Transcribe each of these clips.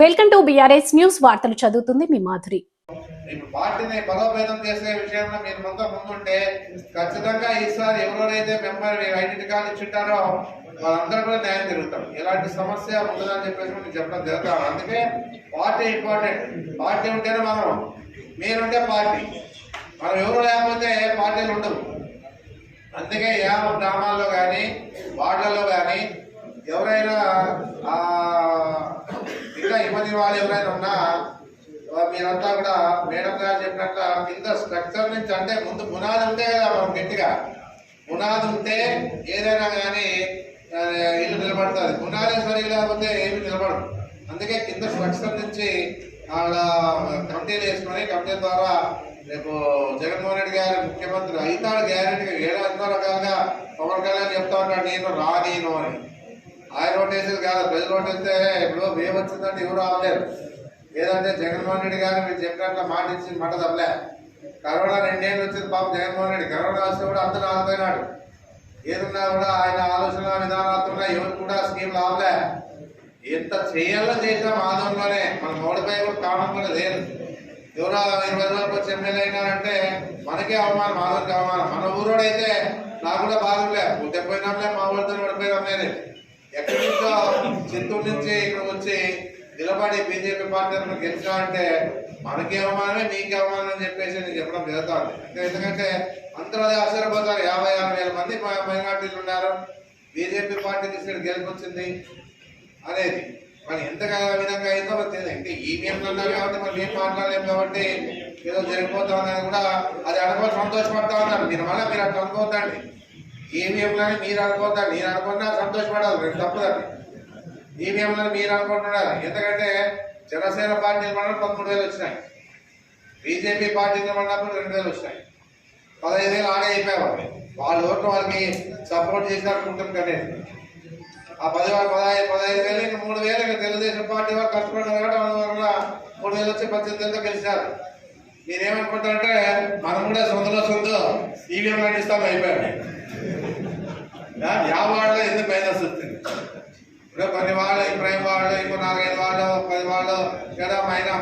Welcome to BRS news వార్తలు చదువుతుంది మీ మాధురి. పార్టీని బలోపేతం చేసే విషయంలో మీరు ముందు ముందుంటే ఖచ్చితంగా ఈసారి ఎవరెవరైతే మెంబర్ ఐడెంటి కార్డు ఇచ్చింటారో వాళ్ళందరూ కూడా న్యాయం జరుగుతాం. ఎలాంటి సమస్య ఉండదని చెప్పేసి మీకు చెప్పడం జరుగుతాం అందుకే పార్టీ ఇంపార్టెంట్. పార్టీ ఉంటేనే మనం. మీరుంటే పార్టీ. మనం ఎవరు లేకపోతే పార్టీలు ఉండవు. అందుకే యా గ్రామాల్లో కానీ వార్డులలో కానీ ఎవరైనా ఆ, ఇంకా ఇబ్బంది వాళ్ళు ఎవరైనా ఉన్నా మీరంతా కూడా మేడం గారు చెప్పినట్ల కింద స్ట్రక్చర్ నుంచి అంటే ముందు పునాది ఉంటే కదా మనం గట్టిగా. పునాది ఉంటే ఏదైనా కానీ ఇల్లు నిలబడుతుంది. పునాది సరి లేకపోతే ఏమి నిలబడదు. అందుకే కింద స్ట్రక్చర్ నుంచి ఆడ కమిటీలు వేసుకొని కమిటీ ద్వారా రేపు జగన్మోహన్ రెడ్డి గారు ముఖ్యమంత్రి అవుతాడు గ్యారెంటీగా. ఏడు రకాలుగా పవన్ కళ్యాణ్ చెప్తా ఉంటాడు నేను రానీను అని. ఆయన ఓటు వేసేది కాదు ప్రజలు ఓటు వేస్తే ఇప్పుడు మేము వచ్చిందంటే ఎవరు రావలేరు ఏదంటే జగన్మోహన్ రెడ్డి గారు మీరు చెప్పినట్లు మాట ఇచ్చి మాట తప్పలే. కరోనా రెండేళ్ళు వచ్చింది పాప జగన్మోహన్ రెడ్డి. కరోనా వస్తే కూడా అందరూ ఆగిపోయినాడు. ఏదన్నా కూడా ఆయన ఆలోచన విధానాలతో ఎవరు కూడా స్కీమ్ రావలే ఎంత చేయాలో చేసాం ఆదంలోనే మన మోడీపై కూడా కావడం కూడా లేదు. ఎవరో ఇరవై రోజులకు వచ్చి ఎమ్మెల్యే అయినారంటే మనకే అవమానం ఆదరికి అవమానం. మన ఊరోడైతే నాకు కూడా బాధలే పుట్టిపోయినాంలే మా ఊరితో పడిపోయినాం లేదు ఎక్కడి నుంచో చిత్తూరు నుంచి ఇక్కడ వచ్చి నిలబడి బీజేపీ పార్టీ గెలిచా అంటే మనకి అవమానమే నీకు అవమానం అని చెప్పేసి నేను చెప్పడం జరుగుతుంది. అంటే ఎందుకంటే అందరూ అదే ఆశ్చర్యపోతారు యాభై ఆరు వేల మంది మైనార్టీలు ఉన్నారు. బీజేపీ పార్టీ తీసుకుని గెలిపొచ్చింది అనేది. మరి ఎంత విధంగా అయిందో తెలియదు. అంటే ఈవీఎంలు ఉన్నారు కాబట్టి మనం ఏం మాట్లాడలేము కాబట్టి ఏదో జరిగిపోతా ఉందని కూడా అది అనుకో సంతోషపడతా ఉన్నారు. దీనివల్ల మళ్ళీ మీరు అట్లా అనుకోవద్దండి. ఈవీఎంలని మీరు అనుకుందా నేను అనుకున్నా సంతోషపడాలి రెండు తప్పుదండి ఈవీఎంలని మీరు అనుకుంటున్నారు. ఎందుకంటే జనసేన పార్టీ నిలబడిన పదమూడు వేలు వచ్చినాయి. బీజేపీ పార్టీ నిలబడినప్పుడు రెండు వేలు వచ్చినాయి. పదహైదు వేలు ఆడే అయిపోయాయి వాళ్ళు ఓట్లు వాళ్ళకి సపోర్ట్ చేశారు అనుకుంటాం కానీ ఆ పది పదహైదు పదహైదు వేలు ఇంకా మూడు వేలు ఇంకా తెలుగుదేశం పార్టీ వారు కష్టపడ్డారు కాబట్టి వల్ల మూడు వేలు వచ్చి పద్దెనిమిది వేలతో గెలిచారు. మీరేమనుకుంటారంటే మనం కూడా సొంతలో సొంత ఈవీఎం నడిస్తాం అయిపోయాడు యా వాళ్ళలో ఎందుకు మైనస్ వచ్చింది? ఇప్పుడు కొన్ని వాళ్ళు ప్రైమ్ వాళ్ళు ఇంకో నాలుగైదు వాళ్ళు పది వాళ్ళు ఏదో అయినా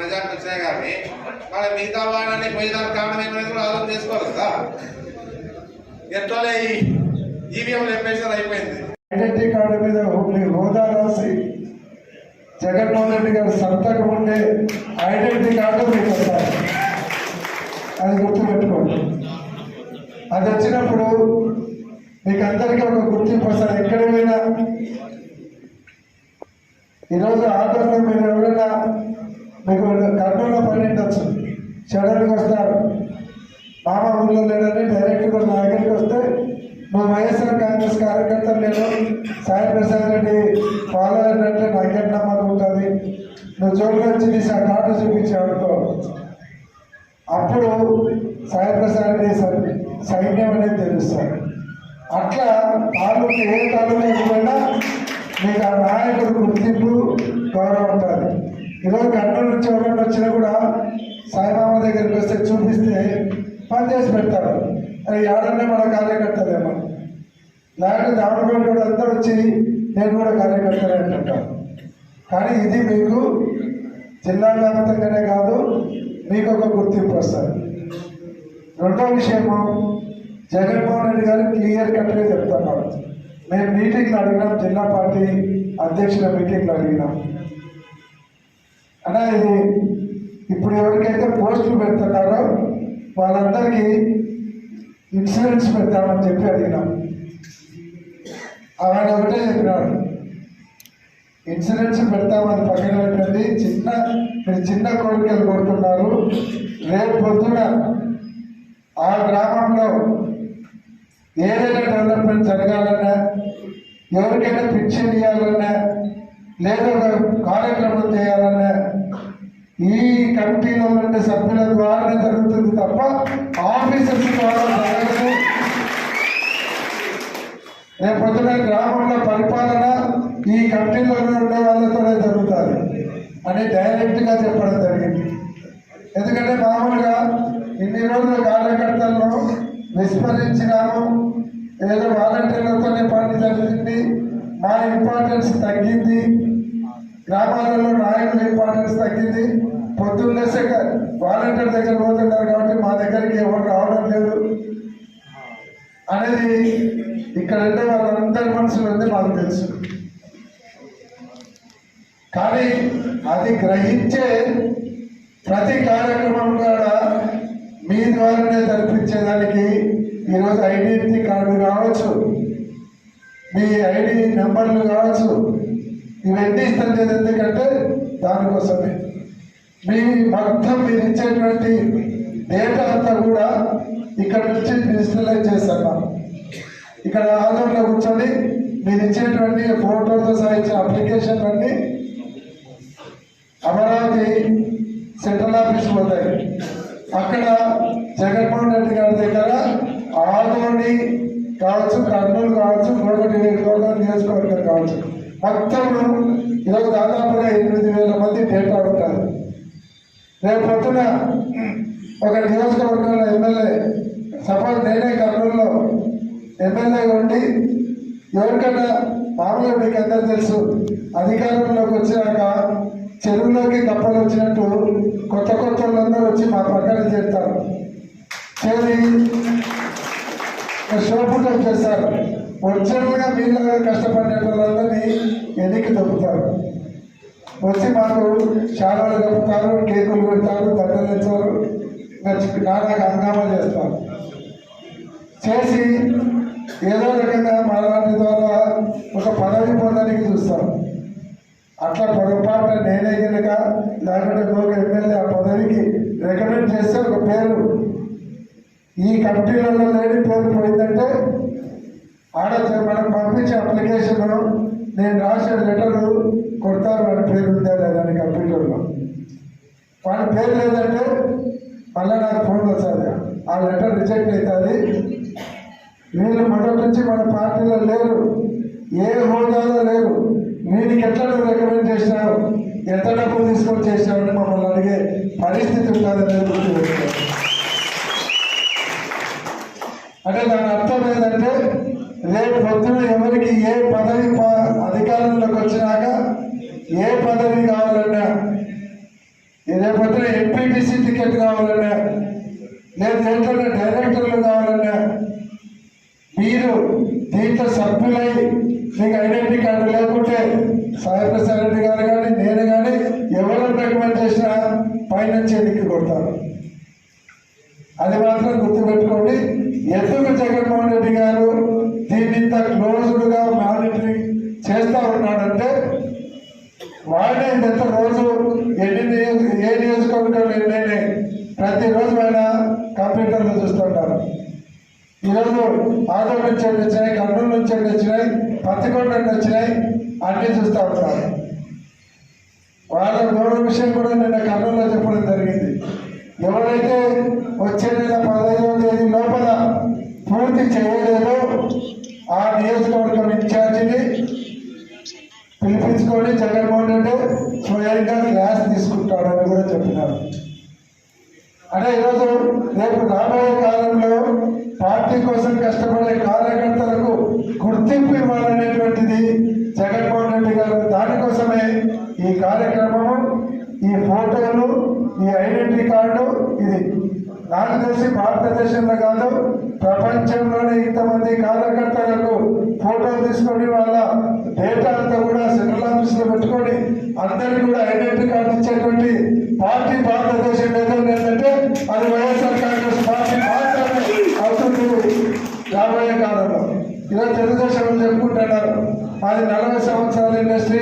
మెజార్టీ వచ్చాయి కానీ మరి మిగతా వాళ్ళని పోయేదానికి కారణం ఏమైనా కూడా ఆలోచన చేసుకోవాలి కదా. ఎట్లా ఈవీఎంలు ఎంపేషన్ అయిపోయింది. ఐడెంటిటీ కార్డు మీద మీ హోదా రాసి జగన్మోహన్ రెడ్డి గారు సంతకం ఉండే ఐడెంటిటీ కార్డు మీకు వస్తారు అది గుర్తుపెట్టుకోండి. అది వచ్చినప్పుడు మీకు అందరికీ ఒక గుర్తింపు వస్తారు ఎక్కడ పోయినా ఈరోజు ఆటోలో మీరు ఎవరైనా మీకు కర్నూలులో పని చెడలకు వస్తారు. మామ ఊళ్ళో లేడని డైరెక్ట్గా నా దగ్గరికి వస్తే మా వైఎస్ఆర్ కాంగ్రెస్ కార్యకర్త నేను సాయి ప్రసాద్ రెడ్డి ఫాలో అయినట్టే నాకేం నమ్మకం ఉంటుంది. నువ్వు జోలికి వచ్చి నీ ఆ కార్డు చూపించాడుకో అప్పుడు సాయి ప్రసాద్ రెడ్డి సార్ సైన్యం అనేది తెలుస్తుంది అట్లా తాలూకు ఏ తాలూకు ఇవ్వకుండా మీకు ఆ నాయకుడు గుర్తింపు గౌరవం ఉంటుంది. ఈరోజు కర్నూలు నుంచి ఎవరైనా వచ్చినా కూడా సాయిబాబా దగ్గరికి వస్తే చూపిస్తే పని చేసి పెడతారు. అది ఏడనే మన కార్యకర్తలేమో. లేకపోతే దావడపేట కూడా అందరూ వచ్చి నేను కూడా కార్యకర్తలే అంటుంటాను కానీ ఇది మీకు జిల్లా వ్యాప్తంగానే కాదు మీకు ఒక గుర్తింపు వస్తుంది. రెండో విషయము జగన్మోహన్ రెడ్డి గారు క్లియర్ కట్గా చెప్తున్నారు. మేము మీటింగ్లు అడిగినాం జిల్లా పార్టీ అధ్యక్షుల మీటింగ్లు అడిగినాం. అన్నా ఇది ఇప్పుడు ఎవరికైతే పోస్టులు పెడుతున్నారో వాళ్ళందరికీ ఇన్సూరెన్స్ పెడతామని చెప్పి అడిగినాం. ఆయన ఒకటే చెప్పినాడు ఇన్సూరెన్స్ పెడతామని పక్కన పెట్టండి. చిన్న మీరు చిన్న కోరికలు కోరుతున్నారు. రేపు పొద్దున ఆ గ్రామంలో ఏదైనా డెవలప్మెంట్ జరగాలన్నా ఎవరికైనా పింఛన్ ఇవ్వాలన్నా లేదా ఒక కార్యక్రమం చేయాలన్నా ఈ కమిటీలో ఉండే సభ్యుల ద్వారానే జరుగుతుంది తప్ప ఆఫీసర్స్ ద్వారా జరగదు. రేపు పొద్దున గ్రామంలో పరిపాలన ఈ కమిటీలో ఉండే వాళ్ళతోనే జరుగుతుంది అని డైరెక్ట్గా చెప్పడం జరిగింది. ఎందుకంటే మామూలుగా ఇన్ని రోజుల కార్యకర్తలను విస్మరించినాము ఏదో వాలంటీర్లతోనే పని జరిగింది మా ఇంపార్టెన్స్ తగ్గింది. గ్రామాలలో నాయకుల ఇంపార్టెన్స్ తగ్గింది. పొద్దున్నే వాలంటీర్ దగ్గర పోతున్నారు కాబట్టి మా దగ్గరికి ఎవరు రావడం లేదు. అనేది ఇక్కడ ఉండే వాళ్ళందరి మనసులో ఉంది మాకు తెలుసు. కానీ అది గ్రహించే ప్రతి కార్యక్రమం కూడా మీ ద్వారానే జరిపించేదానికి ఈరోజు ఐడెంటిటీ కార్డు కావచ్చు మీ ఐడి నెంబర్లు కావచ్చు ఇవన్నీ ఇస్తాం లేదు ఎందుకంటే దానికోసమే. మీ మొత్తం మీరు ఇచ్చేటువంటి డేటా అంతా కూడా ఇక్కడ నుంచి డిజిటలైజ్ చేస్తున్నాం ఇక్కడ ఆధార్లో కూర్చొని మీరు ఇచ్చేటువంటి ఫోటోతో సహా ఇచ్చే అప్లికేషన్ అన్ని అమరావతి సెంట్రల్ ఆఫీస్ పోతాయి. అక్కడ జగన్మోహన్ రెడ్డి గారి దగ్గర ఆదోని కావచ్చు కర్నూలు కావచ్చు గోగటి గోదావరి నియోజకవర్గం కావచ్చు. మొత్తం ఈరోజు దాదాపుగా ఎనిమిది వేల మంది డేటా ఉంటారు. రేపు పొద్దున ఒక నియోజకవర్గంలో ఎమ్మెల్యే సపోజ్ నేనే కర్నూలులో ఎమ్మెల్యే ఉండి ఎవరికైనా మామూలుగా మీకు అందరూ తెలుసు అధికారంలోకి వచ్చినాక చెరువులోకి కప్పలు వచ్చినట్టు కొత్త కొత్త వాళ్ళందరూ వచ్చి మా పక్కన చేస్తారు చేరి షోపులు చేస్తారు. ఒరిజినల్గా వీళ్ళ కష్టపడే వాళ్ళందరినీ ఎన్నిక దొరుకుతారు. వచ్చి మాకు శాలలు దొప్పుతారు కేకులు పెడతారు దండలు ఇస్తారు నచ్చి హంగామా చేస్తారు. చేసి ఏదో రకంగా మాలాంటి ద్వారా ఒక పదవి పొందడానికి చూస్తారు అట్లా పొరపాటున నేనే కనుక లేకుంటే ఒక ఎమ్మెల్యే ఆ పదవికి రికమెండ్ చేస్తే ఒక పేరు ఈ కమిటీలలో లేని పేరు పోయిందంటే ఆడ మనం పంపించే అప్లికేషన్ నేను రాసిన లెటరు కొడతారు వాడి పేరు ఉందా లేదా కంప్యూటర్లో. వాళ్ళ పేరు లేదంటే మళ్ళీ నాకు ఫోన్ వస్తుంది. ఆ లెటర్ రిజెక్ట్ అవుతుంది. వీళ్ళు మొదటి నుంచి మన పార్టీలో లేరు. ఏ హోదాలో లేరు. వీడికి ఎట్లా నువ్వు రికమెండ్ చేసినావు ఎంత డబ్బులు తీసుకొని చేసినావని మమ్మల్ని అడిగే పరిస్థితి ఉంటుందని గుర్తుపెట్టుకోవాలి అంటే దాని అర్థం ఏంటంటే రేపు పొద్దున ఎవరికి ఏ పదవి ప- అధికారంలోకి వచ్చినాక ఏ పదవి కావాలన్నా రేపు పొద్దున ఎంపీటీసీ టికెట్ కావాలన్నా లేదు దేంట్లో డైరెక్టర్లు కావాలన్నా మీరు దీంట్లో సభ్యులై మీకు ఐడెంటిటీ కార్డు లేకుంటే సాయిప్రసాద్ రెడ్డి గారు కానీ నేను కానీ ఎవరు రికమెండ్ చేసినా పైనుంచి ఎన్నిక కొడతారు అది మాత్రం గుర్తుపెట్టుకోండి ఎందుకు జగన్మోహన్ రెడ్డి గారు దీన్ని ఇంత క్లోజ్డ్గా మానిటరింగ్ చేస్తూ ఉన్నాడంటే వాడే గత రోజు ఎన్ని నియోజక ఏ నియోజకవర్గంలో ఎన్నైనా ప్రతిరోజు ఆయన కంప్యూటర్లో చూస్తుంటారు ఈరోజు ఆటో నుంచి ఎన్ని వచ్చినాయి కర్నూలు నుంచి ఎన్ని వచ్చినాయి పత్తికొండ ఎన్ని వచ్చినాయి అన్నీ చూస్తూ ఉంటారు వాళ్ళ విషయం కూడా నిన్న కర్నూలులో చెప్పడం జరిగింది. ఎవరైతే వచ్చే నెల పదహైదవ తేదీ లోపల పూర్తి చేయలేదో ఆ నియోజకవర్గం ఇన్ఛార్జిని పిలిపించుకొని జగన్మోహన్ రెడ్డి స్వయంగా క్లాస్ తీసుకుంటాడని కూడా చెప్పినారు. అంటే ఈరోజు రేపు రాబోయే కాలంలో పార్టీ కోసం కష్టపడే కార్యకర్తలకు గుర్తింపు ఇవ్వాలనేటువంటిది జగన్మోహన్ రెడ్డి గారు దానికోసమే ఈ కార్యక్రమము. ఈ ఫోటోలు ఈ ఐడెంటిటీ కార్డు ఇది. నాకు తెలిసి భారతదేశంలో కాదు ప్రపంచంలోనే ఇంతమంది కార్యకర్తలకు ఫోటోలు తీసుకొని వాళ్ళ డేటా అంతా కూడా సెంట్రల్ ఆఫీస్లో పెట్టుకొని అందరికీ కూడా ఐడెంటిటీ కార్డు ఇచ్చేటువంటి పార్టీ భారతదేశం ఏదైనా ఏంటంటే అది వైఎస్ఆర్ కాంగ్రెస్ పార్టీ మాత్రమే అవుతుంది రాబోయే కాలంలో. ఇలా తెలుగుదేశం చెప్పుకుంటున్నారు. అది నలభై సంవత్సరాల ఇండస్ట్రీ.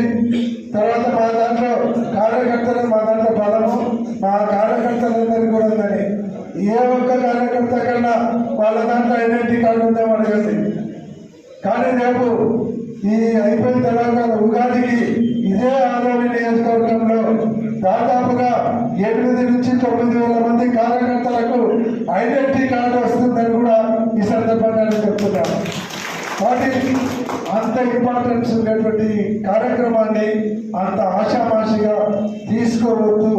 తర్వాత మా దాంట్లో కార్యకర్తలు మా దాంట్లో బలము మా కార్యకర్తలందరికీ కూడా ఉందని ఏ ఒక్క కార్యకర్త కన్నా వాళ్ళ దాంట్లో ఐడెంటిటీ కార్డు ఉందేమో అడగండి కానీ రేపు ఈ అయిపోయిన తర్వాత ఉగాదికి ఇదే ఆదోని నియోజకవర్గంలో దాదాపుగా ఎనిమిది నుంచి తొమ్మిది వేల మంది కార్యకర్తలకు ఐడెంటిటీ కార్డు వస్తుందని కూడా ఈ సందర్భంగా నేను చెప్తున్నాను. కాబట్టి అంత ఇంపార్టెన్స్ ఉన్నటువంటి కార్యక్రమాన్ని అంత ఆషామాషిగా తీసుకోవద్దు.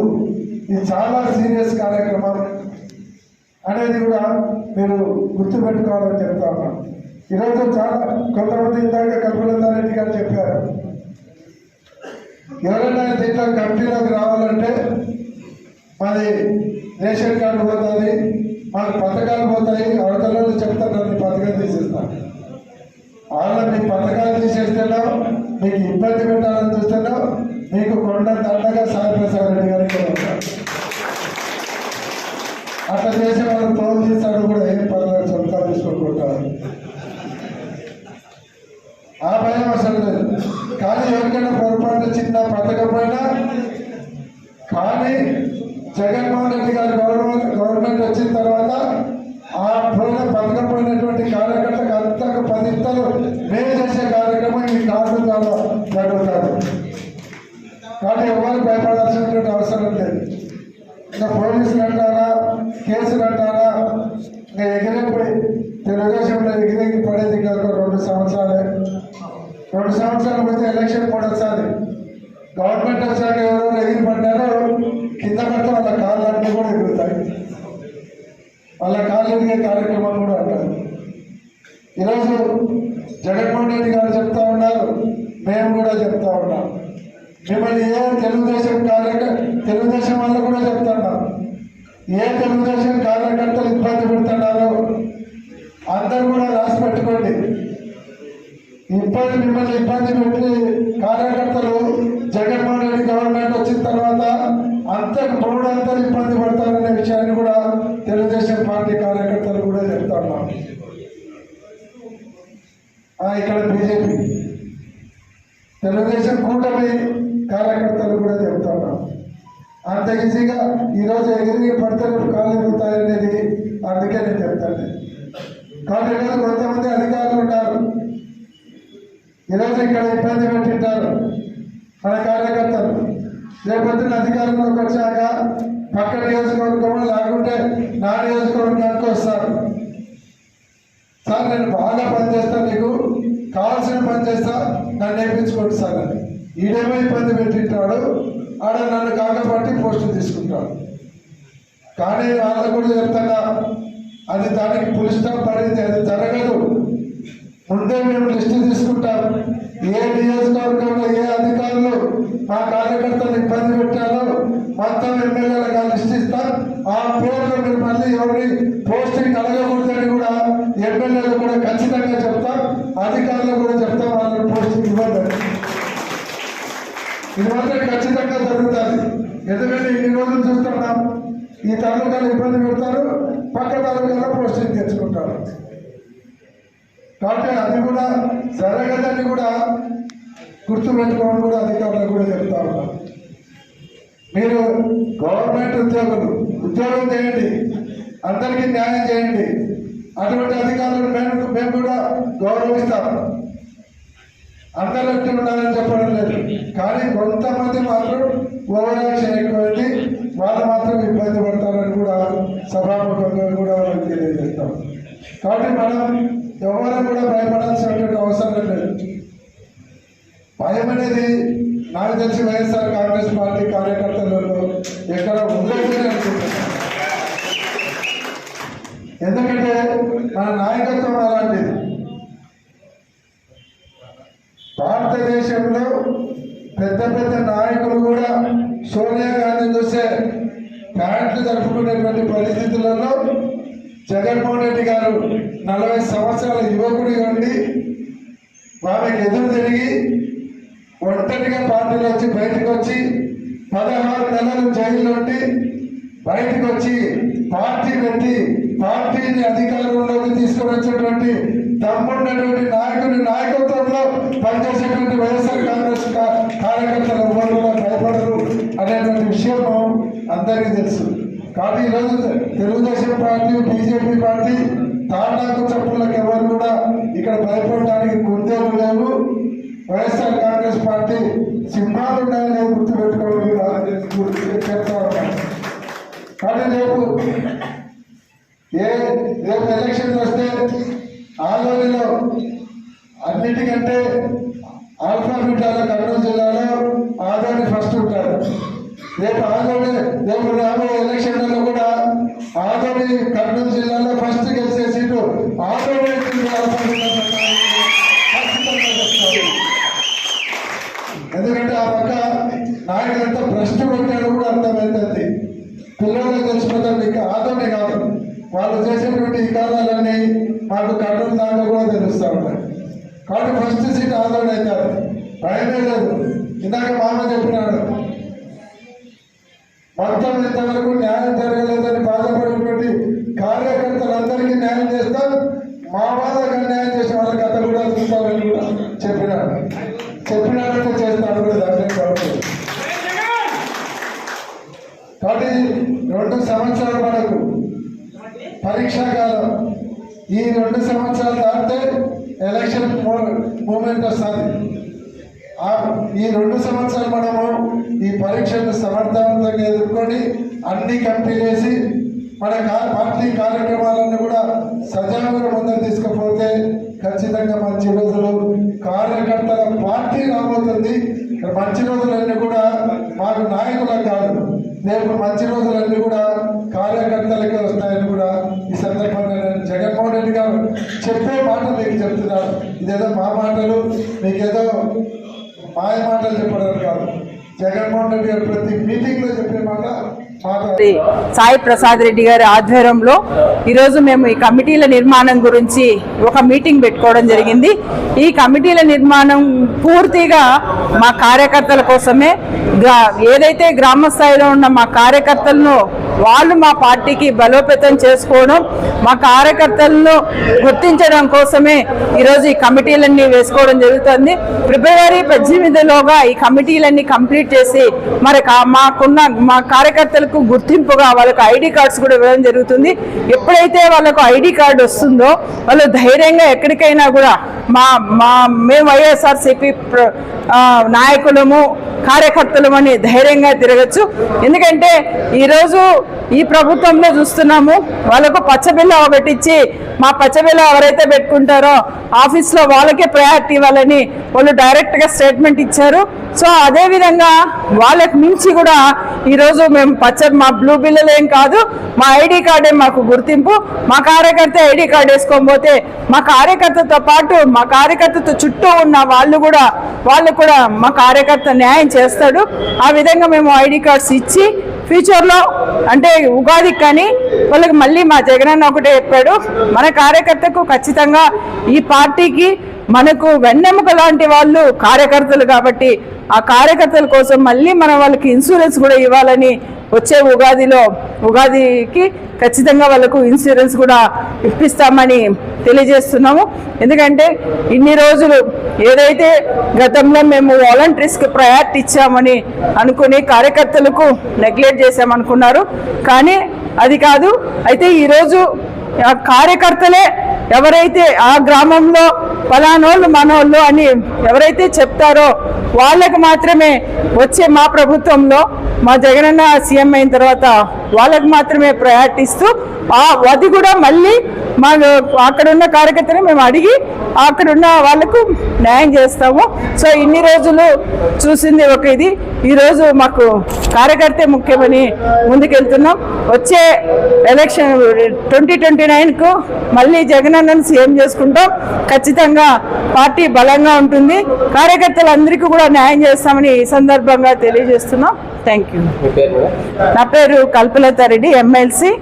ఇది చాలా సీరియస్ కార్యక్రమం అనేది కూడా మీరు గుర్తుపెట్టుకోవాలని చెప్తా ఉన్నాను. ఈరోజు చాలా కొంతమంది ఇందాక కల్పనందారెడ్డి గారు చెప్పారు. ఎవరైనా దీంట్లో కమిటీలోకి రావాలంటే మాది రేషన్ కార్డు పోతుంది మాకు పథకాలు పోతాయి అవతల చెప్తాను నన్ను పథకాలు తీసేస్తాను వాళ్ళ మీ పథకాలు తీసేస్తేనో మీకు ఇబ్బంది పెట్టాలని చూస్తేనో మీకు కొండ దండగా సాయి రెడ్డి గారికి అట్లా చేసే వాళ్ళు తోలు తీస్తాడు కూడా ఏం పర్లేదు సొంతం తీసుకుంటుంటారు ఆ భయం అసలు లేదు. కానీ ఎవరికైనా పొరపాటు చిన్న పథకం పైన కానీ జగన్మోహన్ రెడ్డి గారి గవర్నమెంట్ గవర్నమెంట్ వచ్చిన తర్వాత ఆ పోయిన పథకపోయిన పోయినటువంటి కార్యకర్తకు అంతకు పది ఇత్తలు మేము చేసే కార్యక్రమం ఈ కార్డు ద్వారా జరుగుతుంది కాబట్టి ఎవరు భయపడాల్సినటువంటి అవసరం లేదు ఇంకా పోలీసులు అంటారా కేసులు అంటారా ఇంకా ఎగిరిపోయి తెలుగుదేశంలో ఎగిరెగి పడేది ఇంకా ఒక రెండు సంవత్సరాలే రెండు సంవత్సరాలు పోతే ఎలక్షన్ మూడోసారి గవర్నమెంట్ వచ్చాక ఎవరెవరు ఎగిరి పడ్డారో కింద పడితే వాళ్ళ కాళ్ళన్నీ కూడా ఎగురుతాయి వాళ్ళ కాళ్ళు ఎదిగే కార్యక్రమాలు కూడా అంటారు ఈరోజు జగన్మోహన్ రెడ్డి గారు చెప్తా ఉన్నారు మేము కూడా చెప్తా ఉన్నా మిమ్మల్ని ఏ తెలుగుదేశం కార్యకర్త తెలుగుదేశం వాళ్ళు కూడా చెప్తున్నాం ఏ తెలుగుదేశం కార్యకర్తలు ఇబ్బంది పెడుతున్నారో అందరూ కూడా రాసి పెట్టుకోండి. ఇబ్బంది మిమ్మల్ని ఇబ్బంది పెట్టి కార్యకర్తలు జగన్మోహన్ రెడ్డి గవర్నమెంట్ వచ్చిన తర్వాత అంతకు మూడంతలు ఇబ్బంది పడతారనే విషయాన్ని కూడా తెలుగుదేశం పార్టీ కార్యకర్తలు కూడా చెప్తా ఇక్కడ బీజేపీ. తెలుగుదేశం కూటమి కార్యకర్తలు కూడా చెప్తున్నాం అంత ఈజీగా ఈరోజు ఎగిరి పడితే రేపు కాళ్ళు ఎగురుతాయనేది అందుకే నేను చెప్తాను. కాబట్టి ఈరోజు కొంతమంది అధికారులు ఉంటారు ఈరోజు ఇక్కడ ఇబ్బంది పెట్టింటారు మన కార్యకర్తలు. రేపొద్దున అధికారంలోకి వచ్చాక పక్క నియోజకవర్గం లేకుంటే నా నియోజకవర్గానికి వస్తారు. సార్ నేను బాగా పనిచేస్తాను నీకు. కావాల్సిన పని చేస్తా నన్ను నేర్పించుకోండి సార్ అని. ఈడేమో ఇబ్బంది పెట్టింటాడు ఆడ నన్ను కాకపట్టి పోస్టు తీసుకుంటాడు. కానీ వాళ్ళకు కూడా చెప్తాడా అది దానికి పులి స్టాప్ పడింది అది జరగదు. ముందే మేము లిస్టు తీసుకుంటాం ఏ నియోజకవర్గంలో ఏ అధికారులు మా కార్యకర్తలు ఇబ్బంది పెట్టారో మొత్తం ఎమ్మెల్యేలకు ఆ లిస్ట్ ఇస్తాం ఆ పేర్లు మీరు మళ్ళీ ఎవరిని పోస్టింగ్ అడగకూడదని కూడా ఎమ్మెల్యేలు కూడా ఖచ్చితంగా చెప్తాం అధికారులు కూడా చెప్తాం వాళ్ళని పోస్టింగ్ ఇవ్వండి ఇది మాత్రం ఖచ్చితంగా జరుగుతుంది. ఎందుకంటే ఇన్ని రోజులు చూస్తున్నాం ఈ తాలూకాలు ఇబ్బంది పెడతారు పక్క తాలూకాలో పోస్టింగ్ తెచ్చుకుంటారు. కాబట్టి అది కూడా జరగదని కూడా గుర్తుపెట్టుకోవడం కూడా అధికారులకు కూడా చెప్తా. మీరు గవర్నమెంట్ ఉద్యోగులు ఉద్యోగం చేయండి అందరికీ న్యాయం చేయండి. అటువంటి అధికారులను మేము మేము కూడా గౌరవిస్తాం. అందరూ ఉండాలని చెప్పడం లేదు. కానీ కొంతమంది మాత్రం ఓవర్ యాక్షన్ ఎక్కువైంది. వాళ్ళు మాత్రం ఇబ్బంది పడతారని కూడా సభాముఖంగా కూడా వాళ్ళకి తెలియజేస్తాం. కాబట్టి మనం ఎవరు కూడా భయపడాల్సినటువంటి అవసరం లేదు. భయం అనేది నాకు తెలిసి వైఎస్ఆర్ కాంగ్రెస్ పార్టీ కార్యకర్తలలో ఎక్కడ ఉండదని అనుకుంటున్నాను. ఎందుకంటే మన నాయకత్వం అలాంటిది. భారతదేశంలో పెద్ద పెద్ద నాయకులు కూడా సోనియా గాంధీ చూస్తే ప్యాంట్లు జరుపుకునేటువంటి పరిస్థితులలో జగన్మోహన్ రెడ్డి గారు నలభై సంవత్సరాల యువకుడిగా ఉండి వారికి ఎదురు తిరిగి ఒంటరిగా పార్టీలో వచ్చి బయటకు వచ్చి పదహారు నెలలు జైల్లో ఉండి బయటకు వచ్చి పార్టీ పెట్టి పార్టీని అధికారంలోకి తీసుకొని వచ్చేటువంటి తమ్ముడినటువంటి నాయకుని నాయకత్వంలో పనిచేసేటువంటి వైఎస్ఆర్ కాంగ్రెస్ కార్యకర్తలు ఎవరు భయపడరు అనేటువంటి విషయం అందరికీ తెలుసు. కాబట్టి ఈరోజు తెలుగుదేశం పార్టీ బీజేపీ పార్టీ తాటాకు చప్పులకు ఎవరు కూడా ఇక్కడ భయపడడానికి గుర్తేలు లేవు వైఎస్ఆర్ కాంగ్రెస్ పార్టీ సింహాలు ఉన్నాయని గుర్తుపెట్టుకోవడం కూడా గుర్తు- చెప్తా ఉన్నాను రేపు ఏ రేపు ఎలక్షన్స్ వస్తే ఆదోనిలో అన్నిటికంటే ఆల్ఫాబిటాలో కర్నూలు జిల్లాలో ఆదోని ఫస్ట్ ఉంటారు. రేపు ఆదోని రేపు రాబోయే ఎలక్షన్లలో కూడా ఆదోని కర్నూలు జిల్లాలో ఫస్ట్ గెలిచే సీటు ఆదోని నుంచి ఆల్ఫా బీటా ఖచ్చితంగా చెప్తారు ఎందుకంటే ఆ పక్క ప్రశ్న పెట్టాడు కూడా అర్థమవుతుంది పిల్లలు తెచ్చిపోతారు ఇక ఆదోనే కాదు వాళ్ళు చేసేటువంటి వికారాలన్నీ మాకు కర్నూలు దాకా కూడా తెలుస్తూ ఉంటాయి కాబట్టి ఫస్ట్ సీట్ ఆదోని అవుతారు భయమే లేదు ఇందాక మామ చెప్పినాడు మొత్తం ఇంతవరకు న్యాయం జరగలేదని బాధపడినటువంటి కార్యకర్తలందరికీ న్యాయం చేస్తాం మా వాళ్ళకి న్యాయం చేసే వాళ్ళ కథ కూడా చూస్తామని కూడా చెప్పినాడు చెప్పినాడంటే చేస్తాడు కూడా దాంట్లో పడుతుంది కాబట్టి రెండు సంవత్సరాలు మనకు పరీక్షా కాలం ఈ రెండు సంవత్సరాలు దాటితే ఎలక్షన్ మూమెంట్ వస్తుంది ఆ ఈ రెండు సంవత్సరాలు మనము ఈ పరీక్షను సమర్థవంతంగా ఎదుర్కొని అన్ని కంప్లీట్ చేసి మన కా- పార్టీ కార్యక్రమాలను కూడా సజావుగా ముందుకు తీసుకుపోతే ఖచ్చితంగా మంచి రోజులు కార్యకర్తల పార్టీ రాబోతుంది. మంచి రోజులన్నీ కూడా మాకు నాయకులకు కాదు. రేపు మంచి రోజులన్నీ కూడా కార్యకర్తలకే వస్తాయని కూడా ఈ సందర్భంగా నేను జగన్మోహన్ రెడ్డి గారు చెప్పే మాట మీకు చెప్తున్నాను. ఇదేదో మా మాటలు మీకేదో మాయ మాటలు చెప్పడం కాదు. జగన్మోహన్ రెడ్డి గారు ప్రతి మీటింగ్లో చెప్పే మాట సాయి ప్రసాద్ రెడ్డి గారి ఆధ్వర్యంలో ఈరోజు మేము ఈ కమిటీల నిర్మాణం గురించి ఒక మీటింగ్ పెట్టుకోవడం జరిగింది. ఈ కమిటీల నిర్మాణం పూర్తిగా మా కార్యకర్తల కోసమే. గ్రా- ఏదైతే గ్రామ స్థాయిలో ఉన్న మా కార్యకర్తలను వాళ్ళు మా పార్టీకి బలోపేతం చేసుకోవడం మా కార్యకర్తలను గుర్తించడం కోసమే ఈరోజు ఈ కమిటీలన్నీ వేసుకోవడం జరుగుతుంది. ఫిబ్రవరి పద్దెనిమిదిలోగా ఈ కమిటీలన్నీ కంప్లీట్ చేసి మరి కా- మాకున్న మా కార్యకర్తలకు గుర్తింపుగా వాళ్ళకు ఐడి కార్డ్స్ కూడా ఇవ్వడం జరుగుతుంది. ఎప్పుడైతే వాళ్ళకు ఐడి కార్డు వస్తుందో వాళ్ళు ధైర్యంగా ఎక్కడికైనా కూడా మా మా మేము వైఎస్ఆర్సీపీ ప్ర- నాయకులము కార్యకర్తలమని ధైర్యంగా తిరగచ్చు. ఎందుకంటే ఈరోజు ఈ ప్రభుత్వంలో చూస్తున్నాము. వాళ్ళకు పచ్చబిల్ల పెట్టించి మా పచ్చబిల్ల ఎవరైతే పెట్టుకుంటారో ఆఫీస్లో వాళ్ళకే ప్రయారిటీ ఇవ్వాలని వాళ్ళు డైరెక్ట్గా స్టేట్మెంట్ ఇచ్చారు. సో అదేవిధంగా వాళ్ళకి మించి కూడా ఈరోజు మేము పచ్చ మా బ్లూ బిల్లలు ఏం కాదు మా ఐడి కార్డే మాకు గుర్తింపు. మా కార్యకర్త ఐడి కార్డు వేసుకొని పోతే మా కార్యకర్తతో పాటు మా కార్యకర్తతో చుట్టూ ఉన్న వాళ్ళు కూడా వాళ్ళు కూడా మా కార్యకర్త న్యాయం చేస్తాడు. ఆ విధంగా మేము ఐడి కార్డ్స్ ఇచ్చి ఫ్యూచర్లో అంటే ఉగాదికి కానీ వాళ్ళకి మళ్ళీ మా జగన్ అన్న ఒకటే చెప్పాడు మన కార్యకర్తకు ఖచ్చితంగా ఈ పార్టీకి మనకు వెన్నెముక లాంటి వాళ్ళు కార్యకర్తలు కాబట్టి ఆ కార్యకర్తల కోసం మళ్ళీ మనం వాళ్ళకి ఇన్సూరెన్స్ కూడా ఇవ్వాలని వచ్చే ఉగాదిలో ఉగాదికి ఖచ్చితంగా వాళ్ళకు ఇన్సూరెన్స్ కూడా ఇప్పిస్తామని తెలియజేస్తున్నాము. ఎందుకంటే ఇన్ని రోజులు ఏదైతే గతంలో మేము వాలంటీర్స్కి ప్రయారిటీ ఇచ్చామని అనుకుని కార్యకర్తలకు నెగ్లెక్ట్ చేశామనుకున్నారు. కానీ అది కాదు అయితే ఈరోజు కార్యకర్తలే ఎవరైతే ఆ గ్రామంలో ఫలానోళ్ళు మనోళ్ళు అని ఎవరైతే చెప్తారో వాళ్ళకు మాత్రమే వచ్చే మా ప్రభుత్వంలో మా జగనన్న సీఎం అయిన తర్వాత వాళ్ళకు మాత్రమే ప్రయాటిస్తూ ఆ అది కూడా మళ్ళీ మా అక్కడున్న కార్యకర్తని మేము అడిగి అక్కడున్న వాళ్ళకు న్యాయం చేస్తాము. సో ఇన్ని రోజులు చూసింది ఒక ఇది. ఈరోజు మాకు కార్యకర్తే ముఖ్యమని ముందుకెళ్తున్నాం. వచ్చే ఎలక్షన్ ట్వంటీ ట్వంటీ నైన్కు మళ్ళీ జగనన్నను సీఎం చేసుకుంటాం. ఖచ్చితంగా పార్టీ బలంగా ఉంటుంది. కార్యకర్తలందరికీ కూడా న్యాయం చేస్తామని ఈ సందర్భంగా తెలియజేస్తున్నాం. థ్యాంక్ యూ నా పేరు కల్పలత రెడ్డి ఎమ్మెల్సీ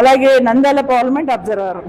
అలాగే నంద్యాల పార్లమెంట్ అబ్జర్వర్.